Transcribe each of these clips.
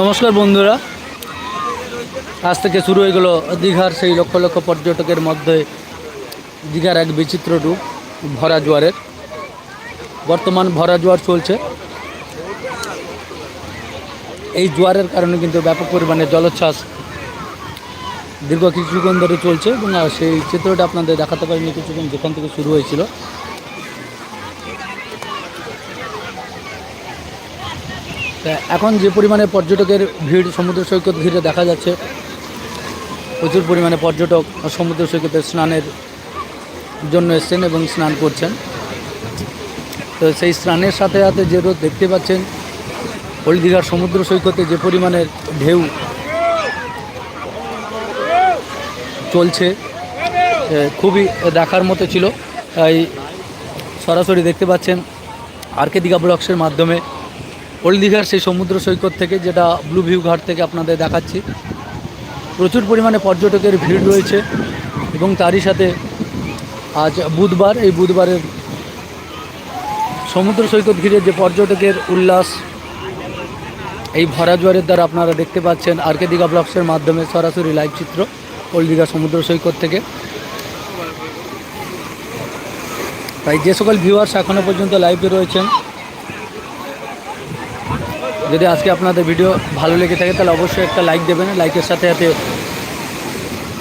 নমস্কার বন্ধুরা। আজ থেকে শুরু হয়ে গেল দীঘার সেই লক্ষ লক্ষ পর্যটকের মধ্যে দীঘার এক বিচিত্র রূপ ভরা জোয়ারের বর্তমান ভরা জোয়ার চলছে। এই জোয়ারের কারণে কিন্তু ব্যাপক পরিমাণে জলোচ্ছ্বাস দীর্ঘ কিছুক্ষণ ধরে চলছে এবং সেই চিত্রটা আপনাদের দেখাতে পারিনি, কিছুক্ষণ যেখান থেকে শুরু হয়েছিল। এখন যে পরিমাণে পর্যটকের ভিড় সমুদ্র সৈকত ঘিরে দেখা যাচ্ছে, প্রচুর পরিমাণে পর্যটক সমুদ্র সৈকতে স্নানের জন্য এসছেন এবং স্নান করছেন। তো সেই স্নানের সাথে সাথে যে রোদ দেখতে পাচ্ছেন, হলদিঘার সমুদ্র সৈকতে যে পরিমাণের ঢেউ চলছে খুবই দেখার মতো ছিল। তাই সরাসরি দেখতে পাচ্ছেন আরকে দীঘা ব্লগসের মাধ্যমে ওল্ড দীঘার সেই সমুদ্র সৈকত থেকে যেটা ব্লু ভিউ ঘাট থেকে আপনাদের দেখাচ্ছি। প্রচুর পরিমাণে পর্যটকের ভিড় রয়েছে এবং তারই সাথে আজ বুধবার, এই বুধবারের সমুদ্র সৈকত ঘিরে যে পর্যটকের উল্লাস, এই ভরা জোয়ারের দ্বারা আপনারা দেখতে পাচ্ছেন আরকে দীঘা ব্লগসের মাধ্যমে সরাসরি লাইভ চিত্র ওল্ড দীঘা সমুদ্র সৈকত থেকে। তাই যে সকল ভিউয়ার্স এখনও পর্যন্ত লাইভে রয়েছেন যদি আজকে আপনাদের ভিডিও ভালো লেগে থাকে, তাহলে অবশ্যই একটা লাইক দেবেন। লাইকের সাথে সাথে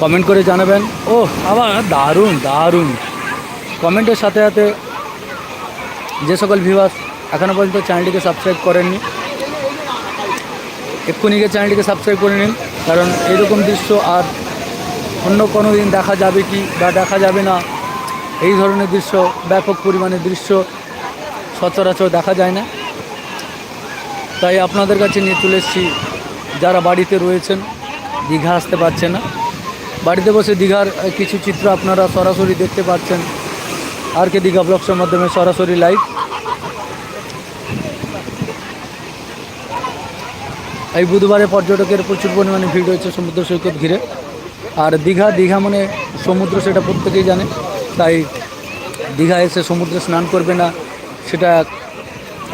কমেন্ট করে জানাবেন। ও আবার দারুণ দারুণ। কমেন্টের সাথে সাথে যে সকল ভিউয়ার্স এখনও পর্যন্ত চ্যানেলটিকে সাবস্ক্রাইব করেননি, এক্ষুনি গিয়ে চ্যানেলটিকে সাবস্ক্রাইব করে নিন। কারণ এইরকম দৃশ্য আর অন্য কোনো দিন দেখা যাবে কি বা দেখা যাবে না, এই ধরনের দৃশ্য, ব্যাপক পরিমাণে দৃশ্য সচরাচর দেখা যায় না। তাই আপনাদের কাছে নিয়ে চলে এসেছি। যারা বাড়িতে রয়েছেন, দীঘা আসতে পারছে না। বাড়িতে বসে দীঘার কিছু চিত্র আপনারা সরাসরি দেখতে পাচ্ছেন। আর কে দীঘা ব্লগসের মাধ্যমে সরাসরি লাইভ এই বুধবারে পর্যটকের প্রচুর পরিমাণে ভিড় হয়েছে সমুদ্র সৈকত ঘিরে। আর দীঘা দীঘা মানে সমুদ্র সেটা প্রত্যেকেই জানে। তাই দীঘা এসে সমুদ্রে স্নান করবে না, সেটা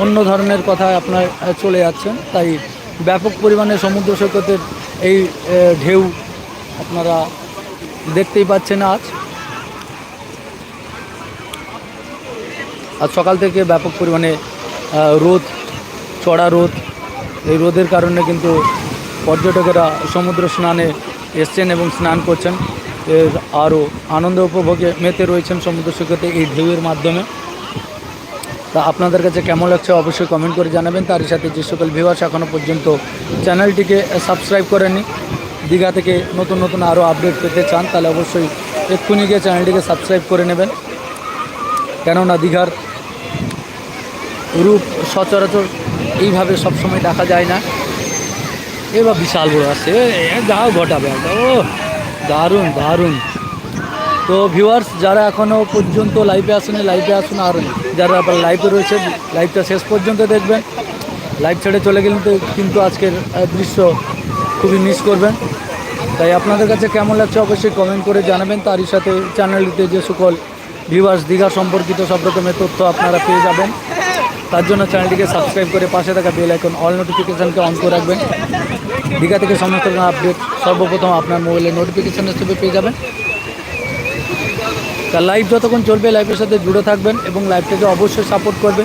অন্য ধরনের কথা আপনার চলে যাচ্ছেন। তাই ব্যাপক পরিমাণে সমুদ্র সৈকতের এই ঢেউ আপনারা দেখতেই পাচ্ছেন আজ। আজ সকাল থেকে ব্যাপক পরিমাণে রোদ, চড়া রোদ। এই রোদের কারণে কিন্তু পর্যটকেরা সমুদ্র স্নানে এসছেন এবং স্নান করছেন। আরও আনন্দ উপভোগে মেতে রয়েছেন সমুদ্র সৈকতে এই ঢেউয়ের মাধ্যমে। তা আপনাদের কাছে কেমন লাগছে অবশ্যই কমেন্ট করে জানাবেন। তারই সাথে যে সকল ভিউয়ার্স এখনও পর্যন্ত চ্যানেলটিকে সাবস্ক্রাইব করেননি, দীঘা থেকে নতুন নতুন আরও আপডেট পেতে চান, তাহলে অবশ্যই এক্ষুনি গিয়ে চ্যানেলটিকে সাবস্ক্রাইব করে নেবেন। কেননা দীঘার রূপ সচরাচর এইভাবে সবসময় দেখা যায় না। এবার বিশাল বড় আসছে যাও ঘটাবে দারুণ দারুণ। তো ভিউয়ার্স যারা এখনও পর্যন্ত লাইভে আসেনি লাইভে আসুন আর যারা আবার লাইভে রয়েছে লাইভটা শেষ পর্যন্ত দেখবেন। লাইভ ছেড়ে চলে গেলেন তো কিন্তু আজকের দৃশ্য খুবই মিস করবেন। তাই আপনাদের কাছে কেমন লাগছে অবশ্যই কমেন্ট করে জানাবেন। তারই সাথে চ্যানেলটিতে যে সকল ভিউয়ার্স দীঘা সম্পর্কিত সব রকমের তথ্য আপনারা পেয়ে যাবেন। তার জন্য চ্যানেলটিকে সাবস্ক্রাইব করে পাশে থাকা বেল আইকন অল নোটিফিকেশানকে অন করে রাখবেন। দীঘা থেকে সমস্ত আপডেট, সর্বপ্রথম আপনার মোবাইলে নোটিফিকেশান হিসেবে পেয়ে যাবেন। তা লাইভ যতক্ষণ চলবে লাইভের সাথে জুড়ে থাকবেন এবং লাইভটাকে অবশ্যই সাপোর্ট করবে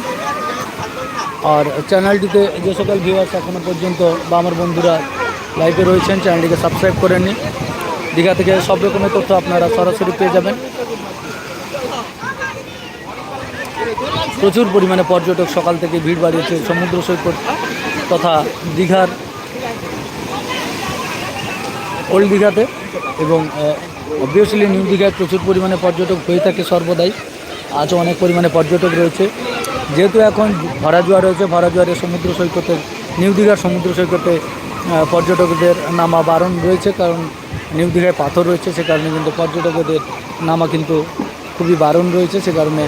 আর চ্যানেলটিতে যে সকল ভিউয়ার্স এখনও পর্যন্ত বা আমার বন্ধুরা লাইভে রয়েছেন চ্যানেলটিকে সাবস্ক্রাইব করেননি। দীঘা থেকে সব রকমের তথ্য আপনারা সরাসরি পেয়ে যাবেন। প্রচুর পরিমাণে পর্যটক সকাল থেকে ভিড় বাড়িয়েছে সমুদ্র সৈকত তথা দীঘার ওল্ড দীঘাতে এবং অবভিয়াসলি নিউ দীঘায় প্রচুর পরিমাণে পর্যটক হয়ে থাকে সর্বদাই। আজও অনেক পরিমাণে পর্যটক রয়েছে। যেহেতু এখন ভরা জোয়ার রয়েছে ভরা জোয়ারে সমুদ্র সৈকতে, নিউ দীঘার সমুদ্র সৈকতে পর্যটকদের নামা বারণ রয়েছে কারণ নিউ দীঘায় পাথর রয়েছে, সে কারণে কিন্তু পর্যটকদের নামা কিন্তু খুবই বারণ রয়েছে, সে কারণে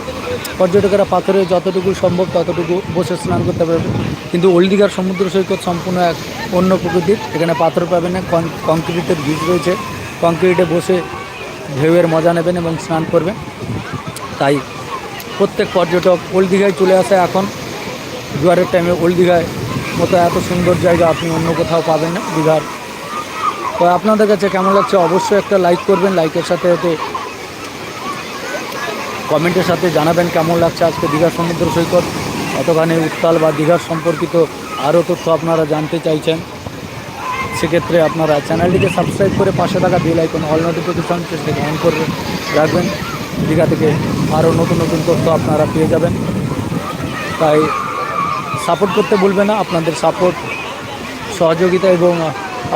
পর্যটকেরা পাথরে যতটুকু সম্ভব ততটুকু বসে স্নান করতে পারবে। কিন্তু ওল্ড দীঘার সমুদ্র সৈকত সম্পূর্ণ এক অন্য প্রকৃতির, এখানে পাথর পাবে না কংক্রিটের বীজ রয়েছে। কংক্রিটে বসে ঢেউয়ের মজা নেবেন এবং স্নান করবেন। তাই প্রত্যেক পর্যটক ওল্ড দীঘায় চলে আসে এখন। জোয়ারের টাইমে ওল্ড দীঘায় মতো এত সুন্দর জায়গা আপনি অন্য কোথাও পাবেন না দীঘার। তো আপনাদের কাছে কেমন লাগছে অবশ্যই একটা লাইক করবেন লাইকের সাথে হয়তো কমেন্টের সাথে জানাবেন কেমন লাগছে আজকে দীঘার সমুদ্র সৈকত কতখানি উত্তাল বা দীঘার সম্পর্কিত আরও তথ্য আপনারা জানতে চাইছেন। সেক্ষেত্রে আপনারা চ্যানেলটিকে সাবস্ক্রাইব করে পাশে থাকা বেল আইকন অল নোটিফিকেশন সেটাকে অন করে রাখবেন। দীঘা থেকে আরও নতুন নতুন তথ্য আপনারা পেয়ে যাবেন। তাই সাপোর্ট করতে ভুলবেন না। আপনাদের সাপোর্ট সহযোগিতা এবং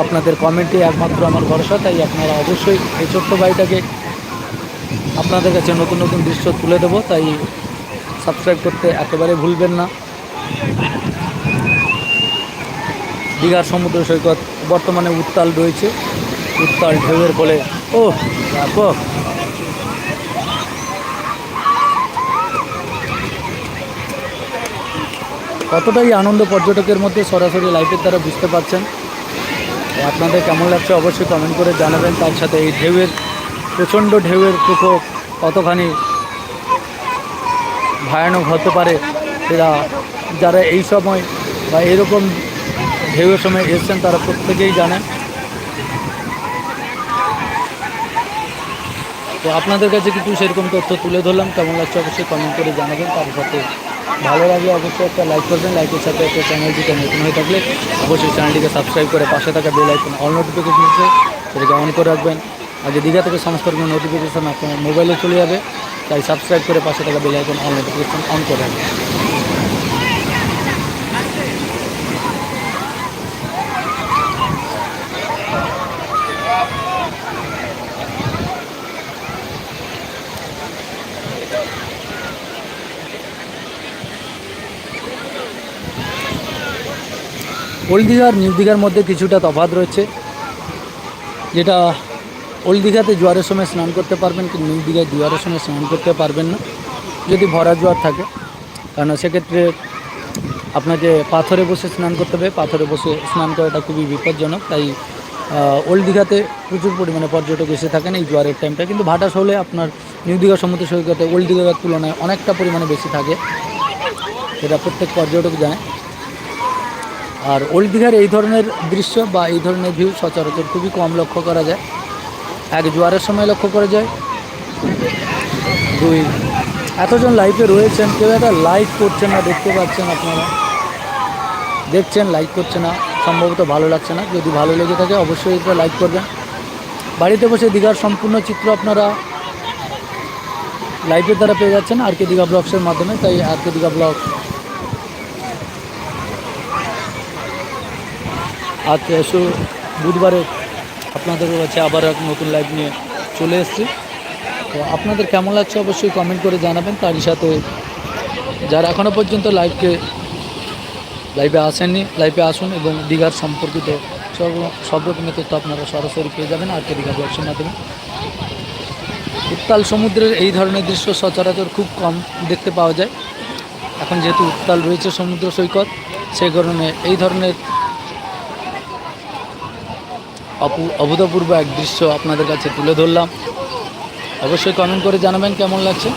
আপনাদের কমেন্টই একমাত্র আমার ভরসা। তাই আপনারা অবশ্যই এই ছোট্ট বাড়িটাকে আপনাদের কাছে নতুন নতুন দৃশ্য তুলে দেবো। তাই সাবস্ক্রাইব করতে একেবারে ভুলবেন না। দীঘার সমুদ্র সৈকত, বর্তমানে উত্তাল রয়েছে। উত্তাল ঢেউয়ের ফলে, ও ব্যাপক কতটাই আনন্দ পর্যটকের মধ্যে সরাসরি লাইফের দ্বারা বুঝতে পারছেন। আপনাদের কেমন লাগছে অবশ্যই কমেন্ট করে জানাবেন। তার সাথে এই ঢেউয়ের, প্রচণ্ড ঢেউয়ের প্রকোপ কতখানি ভয়ানক হতে পারে সেটা যারা এই সময় বা এরকম ঢেউয়ের সময় এসছেন, তারা প্রত্যেকেই জানেন। তো আপনাদের কাছে কিছু সেরকম তথ্য তুলে ধরলাম, কেমন লাগছে অবশ্যই কমেন্ট করে জানাবেন। তার সাথে ভালো লাগে অবশ্যই একটা লাইক করবেন লাইকের সাথে একটা চ্যানেলটিতে নতুন হয়ে থাকলে অবশ্যই চ্যানেলটিকে সাবস্ক্রাইব করে পাশে থাকা বেল আইকন অল নোটিফিকেশন আছে, সেটাকে অন করে রাখবেন। আগে দীঘা থেকে সমস্ত রকম নোটিফিকেশন আপনার মোবাইলে চলে যাবে, তাই সাবস্ক্রাইব করে পাশে থাকা bell icon all notification on করে রাখবেন। ওল্ড দীঘার নিউ দীঘার মধ্যে কিছুটা তফাৎ রয়েছে, যেটা ওল্ড দীঘাতে জোয়ারের সময় স্নান করতে পারবেন, কিন্তু নিউ দীঘায় জোয়ারের সময় স্নান করতে পারবেন না, যদি ভরা জোয়ার থাকে। কারণ সেক্ষেত্রে আপনাকে পাথরে বসে স্নান করতে হবে, পাথরে বসে স্নান করাটা খুবই বিপজ্জনক, তাই ওল্ড দীঘাতে প্রচুর পরিমাণে পর্যটক এসে থাকেন এই জোয়ারের টাইমটা কিন্তু ভাটাস হলে আপনার নিউ দীঘা সমুদ্র সৈকতে ওল্ড দীঘার তুলনায় অনেকটা পরিমাণে বেশি থাকে সেটা প্রত্যেক পর্যটক জানে। আর ওল্ড দীঘার এই ধরনের দৃশ্য বা এই ধরনের ভিউ সচরাচর খুবই কম লক্ষ্য করা যায়। এক জোয়ারের সময় লক্ষ্য করা যায়। দুই, এতজন লাইভে রয়েছেন, কেউ একটা লাইক করছেন না, দেখতে পাচ্ছেন আপনারা। দেখছেন লাইক করছে না, সম্ভবত ভালো লাগছে না। যদি ভালো লেগে থাকে, অবশ্যই এটা লাইক করবেন। বাড়িতে বসে দীঘার সম্পূর্ণ চিত্র আপনারা লাইভের দ্বারা পেয়ে যাচ্ছেন, আর কে দীঘা ব্লগসের মাধ্যমে। তাই আর কে দীঘা ব্লগ আজ বুধবারে আপনাদের কাছে আবার এক নতুন লাইভ নিয়ে চলে এসেছি। তো আপনাদের কেমন লাগছে অবশ্যই কমেন্ট করে জানাবেন। তারই সাথে যারা এখনও পর্যন্ত লাইভকে লাইভে আসেননি লাইভে আসুন এবং দীঘার সম্পর্কিত সব সব রকমের তথ্য আপনারা সরাসরি পেয়ে যাবেন আর কে দীঘা ব্লগসের মাধ্যমে উত্তাল সমুদ্রের এই ধরনের দৃশ্য সচরাচর খুব কম দেখতে পাওয়া যায়। এখন যেহেতু উত্তাল রয়েছে সমুদ্র সৈকত, সেই কারণে এই ধরনের অভূতপূর্ব এক দৃশ্য আপনাদের কাছে তুলে ধরলাম। অবশ্যই কমেন্ট করে জানাবেন কেমন লাগছে।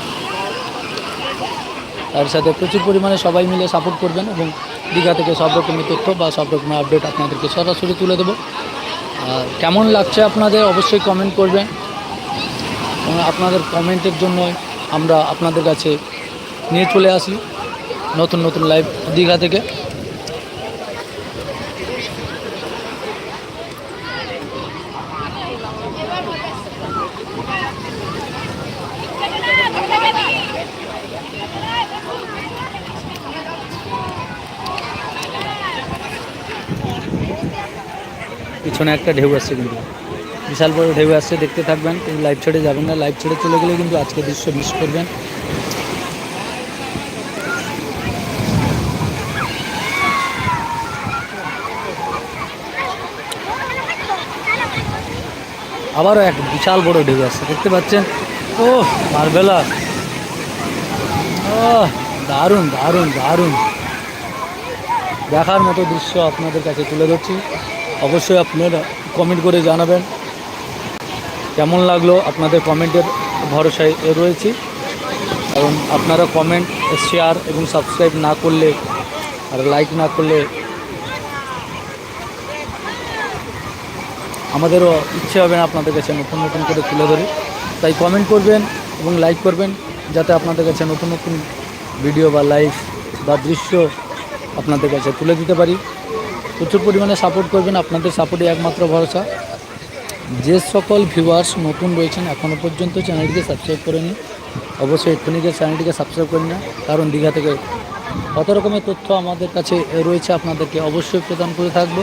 তার সাথে প্রচুর পরিমাণে সবাই মিলে সাপোর্ট করবেন এবং দীঘা থেকে সব রকমের তথ্য বা সব রকমের আপডেট আপনাদেরকে সরাসরি তুলে দেবো। আর কেমন লাগছে আপনাদের অবশ্যই কমেন্ট করবেন। আপনাদের কমেন্টের জন্য আমরা আপনাদের কাছে নিয়ে চলে আসি নতুন নতুন লাইভ দীঘা থেকে। পিছনে একটা ঢেউ আসছে কিন্তু। বিশাল বড় ঢেউ আসছে, দেখতে থাকবেন। কিন্তু লাইভ ছেড়ে যাবেন না। লাইভ ছেড়ে চলে গেলে কিন্তু আজকে দৃশ্য মিস করবেন। আবারও এক বিশাল বড় ঢেউ আসছে, দেখতে পাচ্ছেন? ও মার্বেলা। ও দারুণ দারুণ দারুণ। দেখার মতো দৃশ্য আপনাদের কাছে তুলে ধরছি। অবশ্যই আপনারা কমেন্ট করে জানাবেন। কেমন লাগল আপনাদের কমেন্টের ভরসায় রয়েছি। এবং আপনারা কমেন্ট শেয়ার এবং সাবস্ক্রাইব না করলে আর লাইক না করলে আমাদেরও ইচ্ছে হবে না আপনাদের কাছে নতুন নতুন করে তুলে ধরি। তাই কমেন্ট করবেন এবং লাইক করবেন যাতে আপনাদের কাছে নতুন নতুন ভিডিও বা লাইভ বা দৃশ্য আপনাদের কাছে তুলে দিতে পারি। প্রচুর পরিমাণে সাপোর্ট করবেন, আপনাদের সাপোর্টে একমাত্র ভরসা। যে সকল ভিউয়ার্স নতুন রয়েছেন এখনও পর্যন্ত চ্যানেলটিকে সাবস্ক্রাইব করেনি অবশ্যই এক্ষুনি গিয়ে চ্যানেলটিকে সাবস্ক্রাইব করে না কারণ দীঘা থেকে কত রকমের তথ্য আমাদের কাছে রয়েছে, আপনাদেরকে অবশ্যই প্রদান করে থাকব।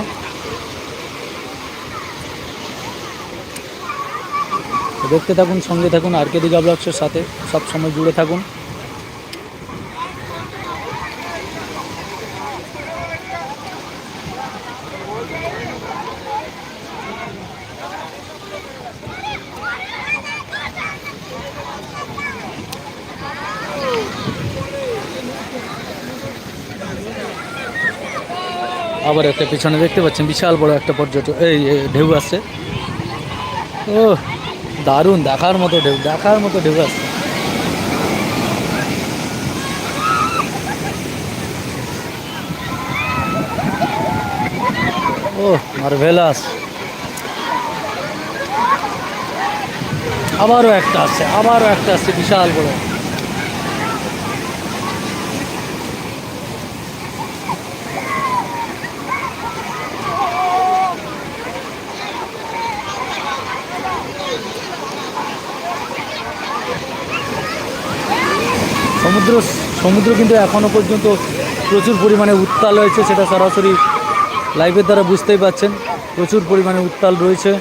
তো দেখতে থাকুন, সঙ্গে থাকুন, আর কে দীঘা ব্লগসের সাথে সব সময় জুড়ে থাকুন। আবার একটা পিছনে দেখতে পাচ্ছেন, বিশাল বড় একটা পর্যটক, এই ঢেউ আসছে। ও দারুণ, দেখার মতো ঢেউ, দেখার মতো ঢেউ আসছে ও মার্ভেলাস। আবারও একটা আসছে আবারও একটা আসছে বিশাল বড়। সমুদ্র সমুদ্র কিন্তু এখনও পর্যন্ত প্রচুর পরিমাণে উত্তাল রয়েছে সেটা সরাসরি লাইভের দ্বারা বুঝতেই পাচ্ছেন প্রচুর পরিমাণে উত্তাল রয়েছে।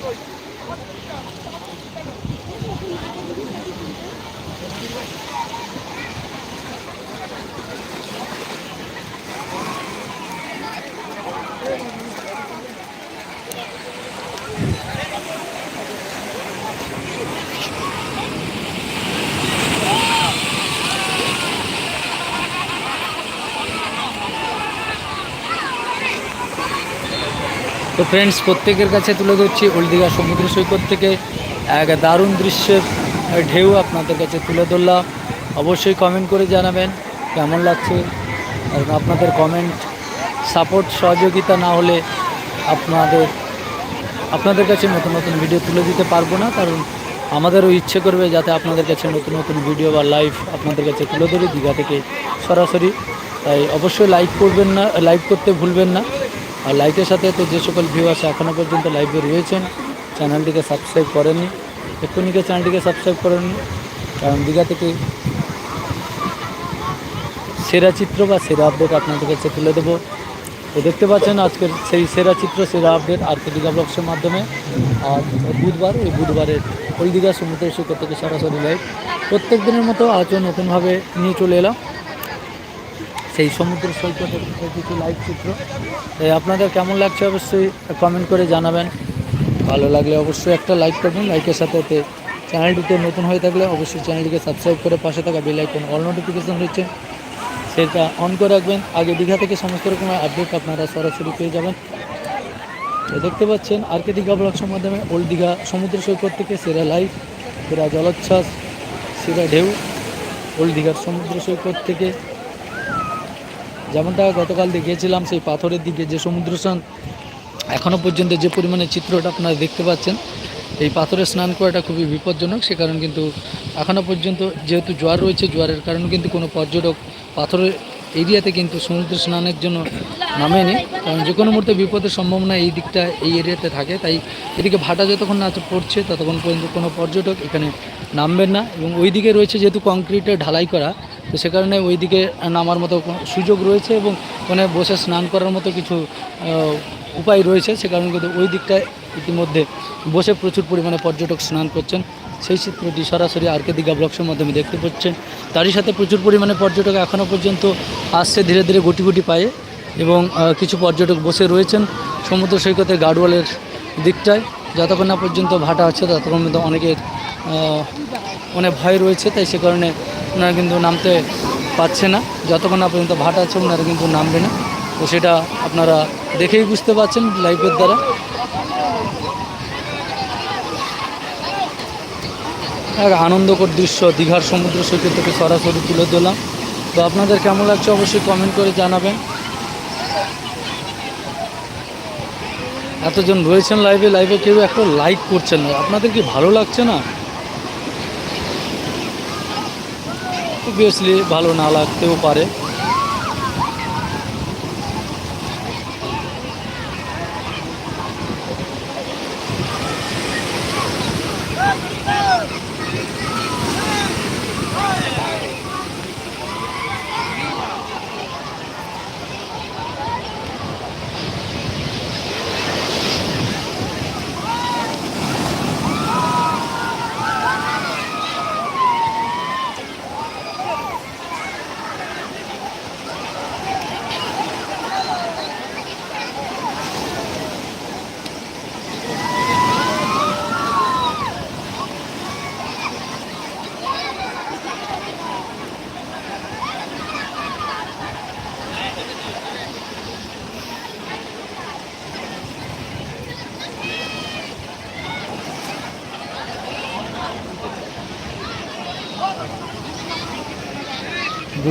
কইছি তো ফ্রেন্ডস প্রত্যেকের কাছে তুলে ধরছি ওল্ড দীঘা সমুদ্র সৈকত থেকে এক দারুণ দৃশ্যের ঢেউ আপনাদের কাছে তুলে ধরলাম। অবশ্যই কমেন্ট করে জানাবেন কেমন লাগছে কারণ আপনাদের কমেন্ট সাপোর্ট সহযোগিতা না হলে আপনাদের আপনাদের কাছে নতুন নতুন ভিডিও তুলে দিতে পারব না, কারণ আমাদেরও ইচ্ছে করবে যাতে আপনাদের কাছে নতুন নতুন ভিডিও বা লাইভ আপনাদের কাছে তুলে ধরি, দীঘা থেকে সরাসরি। তাই অবশ্যই লাইক করবেন না লাইভ করতে ভুলবেন না। আর লাইকের সাথে তো যে সকল ভিউ আছে এখনও পর্যন্ত লাইভে রয়েছেন চ্যানেলটিকে সাবস্ক্রাইব করেননি। এক্ষুনিকে চ্যানেলটিকে সাবস্ক্রাইব করেননি কারণ দীঘা থেকে সেরা চিত্র বা সেরা আপডেট আপনাদের কাছে তুলে দেবো। তো দেখতে পাচ্ছেন আজকের সেই সেরা চিত্র, সেরা আপডেট আর কে দীঘা ব্লগসের মাধ্যমে। আর বুধবার ওই বুধবারের ওই দীঘা সমুদ্র সৈকত থেকে সরাসরি লাইভ প্রত্যেক দিনের মতো আজও নতুনভাবে নিয়ে চলে এলাম। সেই সমুদ্র সৈকতের কিছু লাইভ চিত্র। আপনাদের কেমন লাগছে অবশ্যই কমেন্ট করে জানাবেন। ভালো লাগলে অবশ্যই একটা লাইক করবেন। লাইকের সাথে চ্যানেলটিতে নতুন হয়ে থাকলে অবশ্যই চ্যানেলটিকে সাবস্ক্রাইব করে পাশে থাকা বেল আইকন অল নোটিফিকেশন রয়েছে। সেটা অন করে রাখবেন। আগে দীঘা থেকে সমস্ত রকমের আপডেট আপনারা সরাসরি পেয়ে যাবেন। দেখতে পাচ্ছেন আর কে দীঘা ব্লগসের মাধ্যমে ওল্ড দীঘা সমুদ্র সৈকত থেকে সেরা লাইভ সেরা জলোচ্ছ্বাস, সেরা ঢেউ ওল্ড দীঘার সমুদ্র সৈকত থেকে যেমনটা গতকাল দেখিয়েছিলাম, সেই পাথরের দিকে যে সমুদ্র স্নান এখনও পর্যন্ত যে পরিমাণে চিত্রটা আপনারা দেখতে পাচ্ছেন, এই পাথরে স্নান করাটা খুবই বিপজ্জনক। সে কারণ কিন্তু এখনও পর্যন্ত যেহেতু জোয়ার রয়েছে, জোয়ারের কারণে কিন্তু কোনো পর্যটক পাথরের এরিয়াতে কিন্তু সমুদ্র স্নানের জন্য নামেনি। কারণ যে কোনো মুহূর্তে বিপদের সম্ভাবনা এই দিকটা, এই এরিয়াতে থাকে। তাই এদিকে ভাটা যতক্ষণ না পড়ছে, ততক্ষণ পর্যন্ত কোনো পর্যটক এখানে নামবেন না। এবং ওই দিকে রয়েছে যেহেতু কংক্রিটের ঢালাই করা তো সে কারণে ওই দিকে নামার মতো সুযোগ রয়েছে এবং ওখানে বসে স্নান করার মতো কিছু উপায় রয়েছে। সে কারণে কিন্তু ওই দিকটায় ইতিমধ্যে বসে প্রচুর পরিমাণে পর্যটক স্নান করছেন। সেই চিত্রটি সরাসরি আর কে দীঘা ব্লগসের মাধ্যমে দেখতে পাচ্ছেন। তারই সাথে প্রচুর পরিমাণে পর্যটক এখনও পর্যন্ত আসছে ধীরে ধীরে গুটি গুটি পায়ে এবং কিছু পর্যটক বসে রয়েছেন সমুদ্র সৈকতের গার্ডওয়ালের দিকটায়। যতক্ষণ না পর্যন্ত ভাটা আছে ততক্ষণ অনেকের আহ, মানে ভয় রয়েছে। তাই সে কারণে ওনারা কিন্তু নামতে পারছে না। যতক্ষণ না পর্যন্ত ভাটা আছে, ওনারা কিন্তু নামবে না। তো সেটা আপনারা দেখেই বুঝতে পারছেন লাইভের দ্বারা। এক আনন্দকর দৃশ্য, দীঘার সমুদ্র সৈকত থেকে সরাসরি তুলে দিলাম তো আপনাদের কেমন লাগছে অবশ্যই কমেন্ট করে জানাবেন। এতজন রয়েছেন লাইভে লাইভে কেউ একটা লাইক করছেন না। আপনাদের কি ভালো লাগছে না? অবভিয়াসলি ভালো না লাগতেও পারে।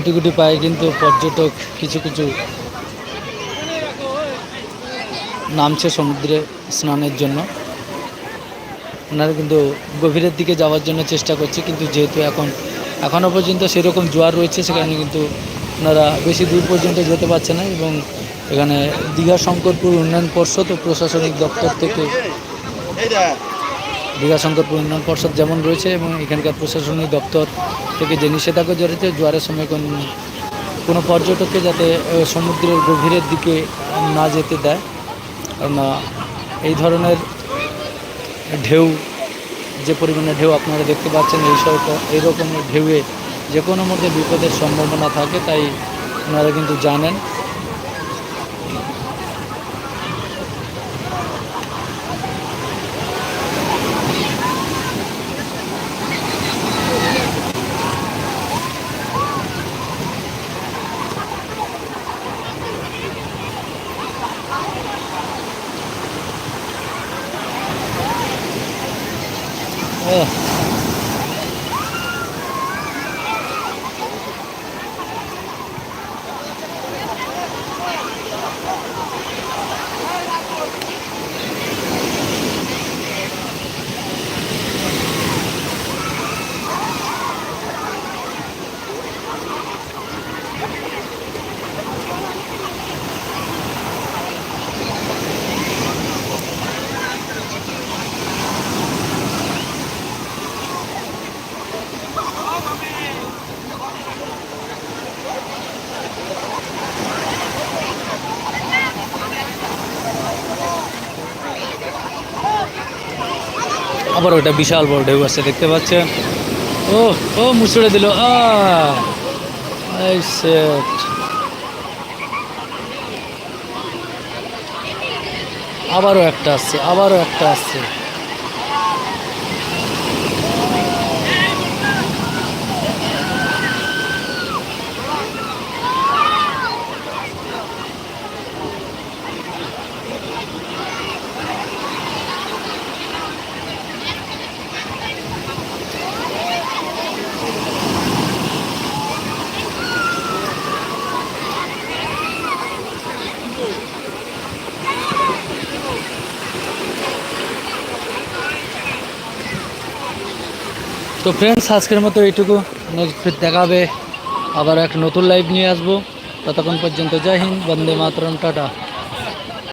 গুটি গুটি পায়ে, কিন্তু পর্যটক কিছু কিছু নামছে সমুদ্রে স্নানের জন্য। ওনারা কিন্তু গভীরের দিকে যাওয়ার জন্য চেষ্টা করছে, কিন্তু যেহেতু এখন এখনও পর্যন্ত সেরকম জোয়ার রয়েছে, সেখানে কিন্তু ওনারা বেশি দূর পর্যন্ত যেতে পারছে না এবং এখানে দীঘা শঙ্করপুর উন্নয়ন পর্ষদ ও প্রশাসনিক দপ্তর থেকে দীঘা শঙ্করপুর উন্নয়ন পর্ষদ যেমন রয়েছে এবং এখানকার প্রশাসনিক দপ্তর থেকে যে নিষেধাজ্ঞা জড়িত, জোয়ারের সময় কোন কোনো পর্যটককে যাতে সমুদ্রের গভীরের দিকে না যেতে দেয়। কারণ এই ধরনের ঢেউ, যে পরিমাণে ঢেউ আপনারা দেখতে পাচ্ছেন এই সব এই রকমের ঢেউয়ে যে কোনো মধ্যে বিপদের সম্ভাবনা থাকে, তাই ওনারা কিন্তু জানেন। আবার ওটা বিশাল বড় ঢেউ আছে, দেখতে পাচ্ছেন? ও ও, মুচড়ে দিল। আবারও একটা আসছে, আবারও একটা আসছে। তো ফ্রেন্ডস আজকের মতো এইটুকু। নেক্সট দেখাবে আবার এক নতুন লাইভ নিয়ে আসব। ততক্ষণ পর্যন্ত জয় হিন্দ, বন্দে মাতরম, টাটা।